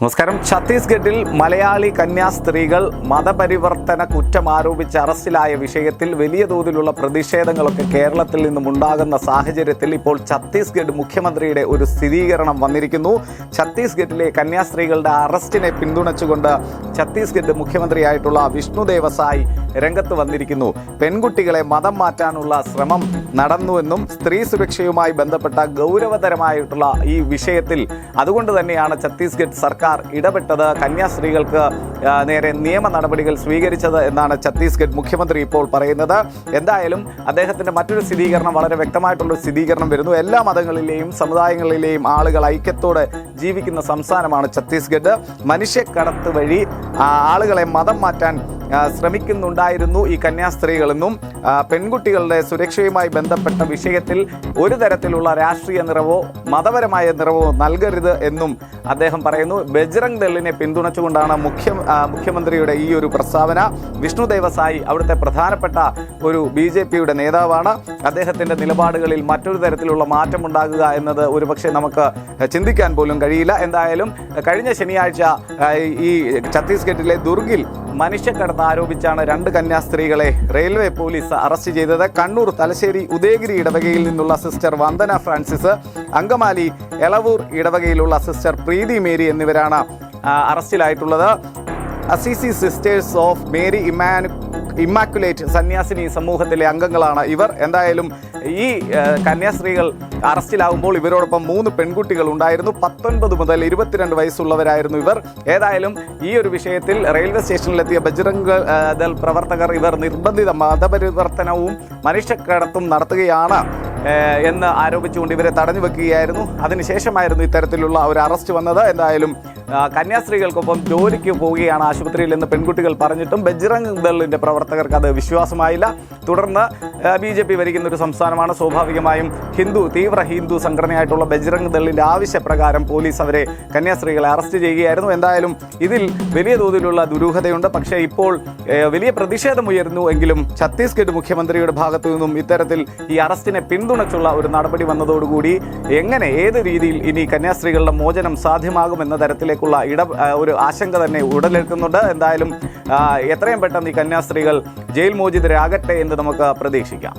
നമസ്കാരം. ഛത്തീസ്ഗഡിൽ മലയാളി കന്യാസ്ത്രീകൾ മതപരിവർത്തന കുറ്റം ആരോപിച്ച് അറസ്റ്റിലായ വിഷയത്തിൽ വലിയ തോതിലുള്ള പ്രതിഷേധങ്ങളൊക്കെ കേരളത്തിൽ നിന്നും ഉണ്ടാകുന്ന സാഹചര്യത്തിൽ ഇപ്പോൾ ഛത്തീസ്ഗഡ് മുഖ്യമന്ത്രിയുടെ ഒരു സ്ഥിരീകരണം വന്നിരിക്കുന്നു. ഛത്തീസ്ഗഡിലെ കന്യാസ്ത്രീകളുടെ അറസ്റ്റിനെ പിന്തുണച്ചുകൊണ്ട് ഛത്തീസ്ഗഡ് മുഖ്യമന്ത്രിയായിട്ടുള്ള വിഷ്ണു ദേവസായി രംഗത്ത് വന്നിരിക്കുന്നു. പെൺകുട്ടികളെ മതം മാറ്റാനുള്ള ശ്രമം നടന്നുവെന്നും സ്ത്രീ സുരക്ഷയുമായി ബന്ധപ്പെട്ട ഗൗരവതരമായിട്ടുള്ള ഈ വിഷയത്തിൽ അതുകൊണ്ട് തന്നെയാണ് ഛത്തീസ്ഗഡ് സർക്കാർ ഇടപെട്ടത് കന്യാസ്ത്രീകൾക്ക് നേരെ നിയമ നടപടികൾ സ്വീകരിച്ചത് എന്നാണ് ഛത്തീസ്ഗഡ് മുഖ്യമന്ത്രി ഇപ്പോൾ പറയുന്നത്. എന്തായാലും അദ്ദേഹത്തിന്റെ മറ്റൊരു സ്ഥിരീകരണം വളരെ വ്യക്തമായിട്ടുള്ള സ്ഥിരീകരണം വരുന്നു. എല്ലാ മതങ്ങളിലെയും സമുദായങ്ങളിലെയും ആളുകൾ ഐക്യത്തോടെ ജീവിക്കുന്ന സംസ്ഥാനമാണ് ഛത്തീസ്ഗഡ്. മനുഷ്യക്കടത്ത് വഴി ആളുകളെ മതം മാറ്റാൻ ശ്രമിക്കുന്നുണ്ടായിരുന്നു ഈ കന്യാസ്ത്രീകളെന്നും പെൺകുട്ടികളുടെ സുരക്ഷയുമായി ബന്ധപ്പെട്ട വിഷയത്തിൽ ഒരു തരത്തിലുള്ള രാഷ്ട്രീയ നിറവോ മതപരമായ നിറവോ നൽകരുത് എന്നും അദ്ദേഹം പറയുന്നു. ബജ്രംഗ് ദളിനെ പിന്തുണച്ചുകൊണ്ടാണ് മുഖ്യ മുഖ്യമന്ത്രിയുടെ ഈ ഒരു പ്രസ്താവന. വിഷ്ണുദേവസായി അവിടുത്തെ പ്രധാനപ്പെട്ട ഒരു ബി ജെ പിയുടെ നേതാവാണ്. അദ്ദേഹത്തിന്റെ നിലപാടുകളിൽ മറ്റൊരു തരത്തിലുള്ള മാറ്റം ഉണ്ടാകുക എന്നത് ഒരുപക്ഷെ നമുക്ക് ചിന്തിക്കാൻ പോലും കഴിയില്ല. എന്തായാലും കഴിഞ്ഞ ശനിയാഴ്ച ഈ ഛത്തീസ്ഗഡിലെ ദുർഗിൽ മനുഷ്യക്കടത്ത് ആരോപിച്ചാണ് രണ്ട് കന്യാസ്ത്രീകളെ റെയിൽവേ പോലീസ് അറസ്റ്റ് ചെയ്തത്. കണ്ണൂർ തലശ്ശേരി ഉദയഗിരി ഇടവകയിൽ നിന്നുള്ള സിസ്റ്റർ വന്ദന ഫ്രാൻസിസ് അങ്കമാലി എളവൂർ ഇടവകയിലുള്ള സിസ്റ്റർ പ്രീതി മേരി എന്നിവരാണ് അറസ്റ്റിലായിട്ടുള്ളത്. അസിസി സിസ്റ്റേഴ്സ് ഓഫ് മേരി ഇമാനു ഇമ്മാക്കുലേറ്റ് സന്യാസിനി സമൂഹത്തിലെ അംഗങ്ങളാണ് ഇവർ. എന്തായാലും ഈ കന്യാസ്ത്രീകൾ അറസ്റ്റിലാവുമ്പോൾ ഇവരോടൊപ്പം മൂന്ന് പെൺകുട്ടികൾ ഉണ്ടായിരുന്നു പത്തൊൻപത് മുതൽ ഇരുപത്തിരണ്ട് വയസ്സുള്ളവരായിരുന്നു ഇവർ. ഏതായാലും ഈ ഒരു വിഷയത്തിൽ റെയിൽവേ സ്റ്റേഷനിലെത്തിയ ബജ്രംഗ് ദൾ പ്രവർത്തകർ ഇവർ നിർബന്ധിത മതപരിവർത്തനവും മനുഷ്യക്കടത്തും നടത്തുകയാണ് എന്ന് ആരോപിച്ചുകൊണ്ട് ഇവരെ തടഞ്ഞു വെക്കുകയായിരുന്നു. അതിനുശേഷമായിരുന്നു ഇത്തരത്തിലുള്ള ഒരു അറസ്റ്റ് വന്നത്. എന്തായാലും കന്യാസ്ത്രീകൾക്കൊപ്പം ജോലിക്ക് പോവുകയാണ് ആശുപത്രിയിൽ എന്ന് പെൺകുട്ടികൾ പറഞ്ഞിട്ടും ബജ്രംഗ് ദളിന്റെ പ്രവർത്തകർക്ക് അത് വിശ്വാസമായില്ല. തുടർന്ന് ബി ജെ പി ഭരിക്കുന്ന ഒരു സംസ്ഥാനമാണ്. സ്വാഭാവികമായും ഹിന്ദു തീവ്ര ഹിന്ദു സംഘടനയായിട്ടുള്ള ബജ്രംഗ് ദളിന്റെ ആവശ്യപ്രകാരം പോലീസ് അവരെ കന്യാസ്ത്രീകളെ അറസ്റ്റ് ചെയ്യുകയായിരുന്നു. എന്തായാലും ഇതിൽ വലിയ തോതിലുള്ള ദുരൂഹതയുണ്ട്. പക്ഷേ ഇപ്പോൾ വലിയ പ്രതിഷേധമുയരുന്നു എങ്കിലും ഛത്തീസ്ഗഡ് മുഖ്യമന്ത്രിയുടെ ഭാഗത്തു നിന്നും ഇത്തരത്തിൽ ഈ അറസ്റ്റിനെ പിന്തുണച്ചുള്ള ഒരു നടപടി വന്നതോടുകൂടി എങ്ങനെ ഏത് രീതിയിൽ ഇനി കന്യാസ്ത്രീകളുടെ മോചനം സാധ്യമാകുമെന്ന തരത്തിലേക്കുള്ള ഇട ഒരു ആശങ്ക തന്നെ ഉടലെടുക്കുന്നുണ്ട്. എന്തായാലും എത്രയും പെട്ടെന്ന് ഈ കന്യാസ്ത്രീകൾ ജയിൽ മോചിതരാകട്ടെ എന്ന് നമുക്ക് പ്രതീക്ഷിക്കാം.